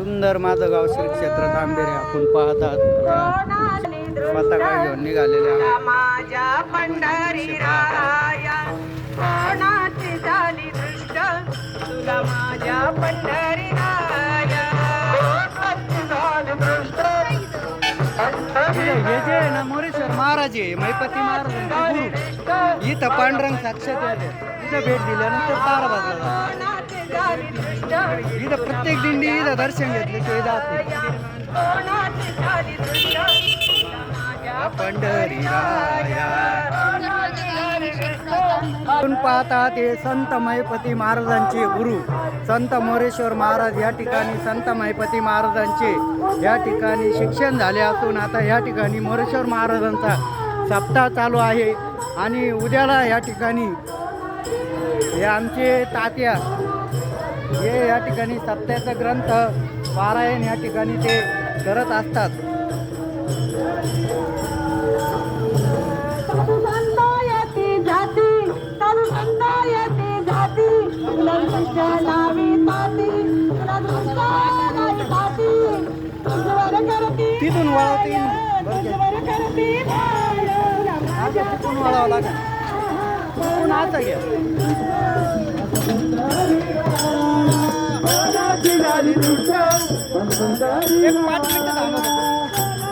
सुंदर माझं गाव श्री क्षेत्र तांबेरे. आपण पाहतात पताका घेऊन निघालेले आहे माझ्या पंढरी राया कोणाची झाली दृष्ट. तुला माझ्या पंढरी राया. कोणाची झाली दृष्ट. हे जे ना मोरेश्वर महाराज आहे मैपती महाराज इथं पांडुरंग साक्षात इथं भेट दिल्यानंतर तारा दृष्ट इथं प्रत्येक दिंडी इथं दर्शन घेतल्याशिवाय जात. नाही कोणाची झाली दृष्ट तुला माझ्या पंढरी राया आपण पाहता ते संत महिपती महाराजांचे गुरु. संत मोरेश्वर महाराज या ठिकाणी संत महिपती महाराजांचे या ठिकाणी शिक्षण झाले असून आता या ठिकाणी मोरेश्वर महाराजांचा सप्ताह चालू आहे. आणि उद्याला या ठिकाणी हे आमचे तात्या हे या ठिकाणी सप्त्याचा ग्रंथ पारायण या ठिकाणी ते करत असतात. तिथून वळवता. येईल तिथून वळावं लागेल तिथून आता घ्या एक पाच मिनिटं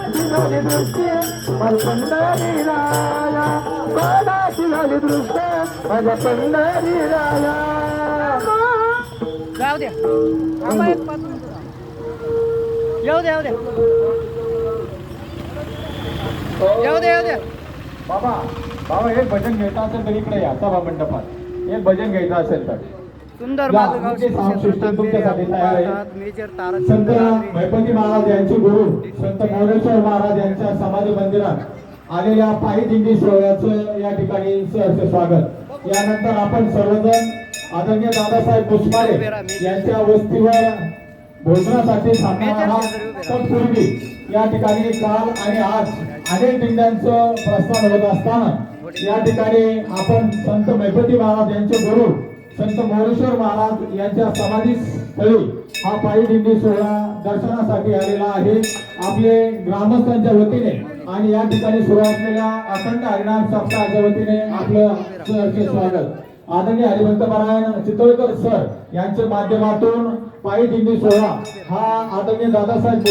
जाऊ द्या एक पाच मिनिटं येऊ द्या येऊ द्या येऊ द्या येऊ द्या बाबा बाबा एक भजन घ्यायचं असेल तर इकडे या सभा मंडपात. एक भजन घ्यायचं असेल तर. सुंदर संत मैपती महाराज यांचे गुरु संत मोरेश्वर महाराज यांच्या समाधी मंदिरात आलेल्या पायी दिंडी सोहळ्याचं या ठिकाणी सहर्ष स्वागत. यानंतर आपण सर्वजण आदरणीय दादासाहेब मुसमारे यांच्या वस्तीवर भोजनासाठी थांबणार आहात. तत्पूर्वी या ठिकाणी काल आणि आज अनेक दिंड्यांचं प्रस्थान होत असताना या ठिकाणी आपण संत मैपती महाराज यांचे गुरु संत मोरेश्वर महाराज यांच्या समाधी स्थळी हा पायी दिंडी सोहळा दर्शनासाठी आलेला आहे. आपले ग्रामस्थांच्या वतीने आणि या ठिकाणी सुरू असलेल्या अखंड हरिणाम सप्ताहाच्या वतीने आपलं स्वागत. आदरणीय हरिवंत पारायण चितोळकर सर यांच्या माध्यमातून पायी दिंडी सोहळा हा आदरणीय दादासाहेब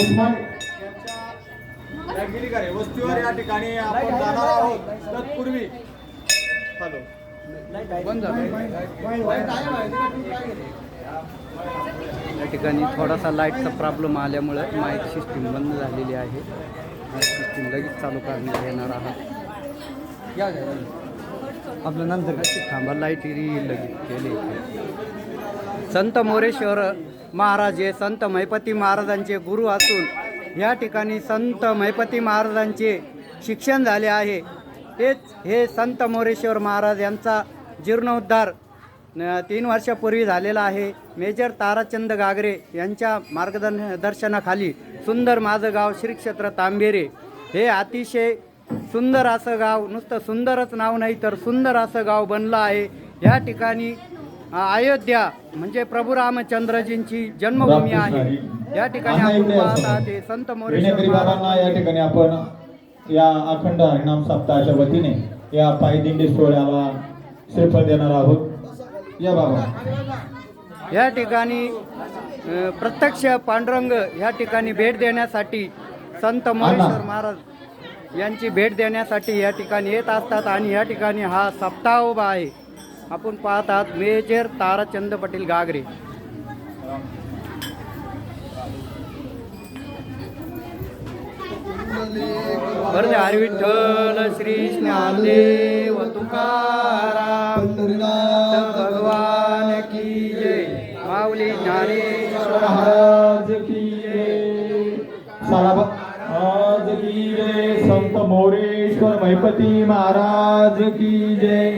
वस्तीवर या ठिकाणी आपण जाणार आहोत. तत्पूर्वी. बंद या ठिकाणी थोडासा लाईटचा प्रॉब्लेम आल्यामुळे माईक सिस्टीम बंद झालेली आहे. माईक सिस्टीम लगेच चालू करण्यात येणार आहात या आपलं नंतर थांबा लाइट लगेच. केली. संत मोरेश्वर महाराज हे संत महिपती महाराजांचे गुरु असून या ठिकाणी संत महिपती महाराजांचे शिक्षण झाले आहे. तेच हे संत मोरेश्वर महाराज यांचा जीर्णोद्धार तीन वर्षापूर्वी झालेला आहे. मेजर ताराचंद गागरे यांच्या मार्गदर्शन दर्शनाखाली सुंदर माझं गाव श्री क्षेत्र तांबेरे. हे अतिशय सुंदर असं गाव नुसतं सुंदरच नाव नाही तर सुंदर असं गाव बनलं आहे. या ठिकाणी अयोध्या म्हणजे प्रभू रामचंद्रजींची जन्मभूमी आहे. या ठिकाणी आपण पाहता संत मोरेश्वर बाबांना या ठिकाणी आपण या अखंड हरिनाम सप्ताहाच्या वतीने या पायी दिंडी सोहळ्याला श्रीफळ देणार आहोत. या बाबा. या ठिकाणी अ, प्रत्यक्ष पांडुरंग या ठिकाणी भेट देण्यासाठी संत मोरेश्वर महाराज यांची भेट देण्यासाठी या ठिकाणी येत असतात आणि या ठिकाणी हा सप्ताह उभा आहे. आपण पाहतात मेजर ताराचंद पाटील गागरे हरी विठ्ठल श्री ज्ञानदेव तुकाराम. भगवान की जय. माऊली ज्ञानेश्वर महाराज की जय. महाराज की जय. संत मोरेश्वर महिपती महाराज की जय.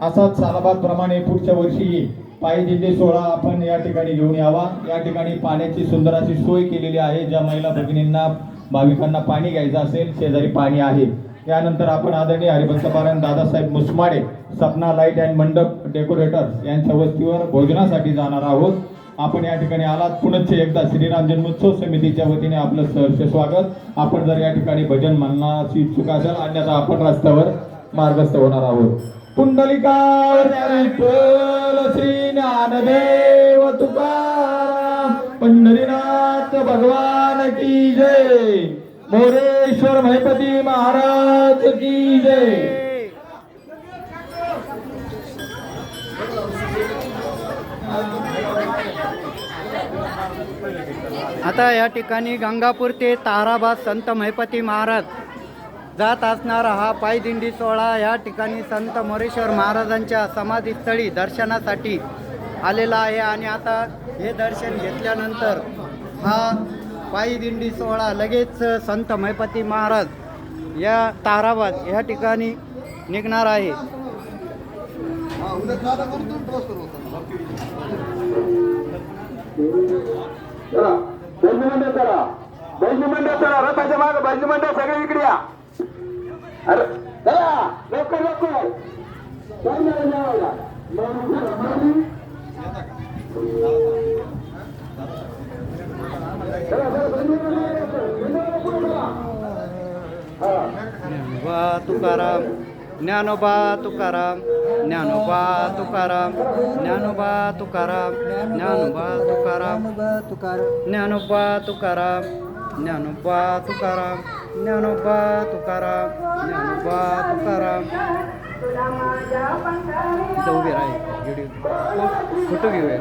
असाच सालाबाद प्रमाणे पुढच्या वर्षी पायी दिंडी सोहळा आपण या ठिकाणी घेऊन यावा. या ठिकाणी पाण्याची सुंदर अशी सोय केलेली आहे. ज्या महिला भगिनींना भाविकांना पाणी घ्यायचं असेल शेजारी पाणी आहे. यानंतर आपण आदरणीय हरिभक्तपारायण Dadasaheb Musmade Sapna light and mandap decorator यांच्या वस्तीवर भोजनासाठी जाणार आहोत. आपण या ठिकाणी आलात. पुनश्च एकदा श्रीराम जन्मोत्सव समितीच्या वतीने आपलं सहर्ष स्वागत. आपण जर या ठिकाणी भजन म्हणण्याची इच्छुक असाल अन्यथा आपण रस्त्यावर मार्गस्थ होणार आहोत. पुंडलिकावर श्री ज्ञानदेव तुकाराम पंढरीनाथ भगवान की जय। मोरेश्वर महिपती महाराज की जय। आता या ठिकाणी गंगापूर ते ताराबाद संत महिपती महाराज जात असणारा हा पायदिंडी सोहळा या ठिकाणी संत मोरेश्वर महाराजांच्या समाधीस्थळी दर्शनासाठी आलेला आहे. आणि आता हे दर्शन घेतल्यानंतर हा पायी दिंडी सोहळा लगेच संत महिपती महाराज या ताराबाद ह्या ठिकाणी निघणार आहे. चला बैजू रथाच्या बैजू मंडळ सगळे इकडे या. अरे लवकर लवकर. ज्ञानोबा तुकाराम ज्ञानोबा तुकाराम ज्ञानोबा तुकाराम ज्ञानोबा तुकाराम ज्ञानोबा तुकाराम ज्ञानोबा तुकाराम ज्ञानोबा तुकाराम ज्ञानोबा तुकाराम ज्ञानोबा तुकाराम. उभे राहील व्हिडिओ फोटो घेऊया.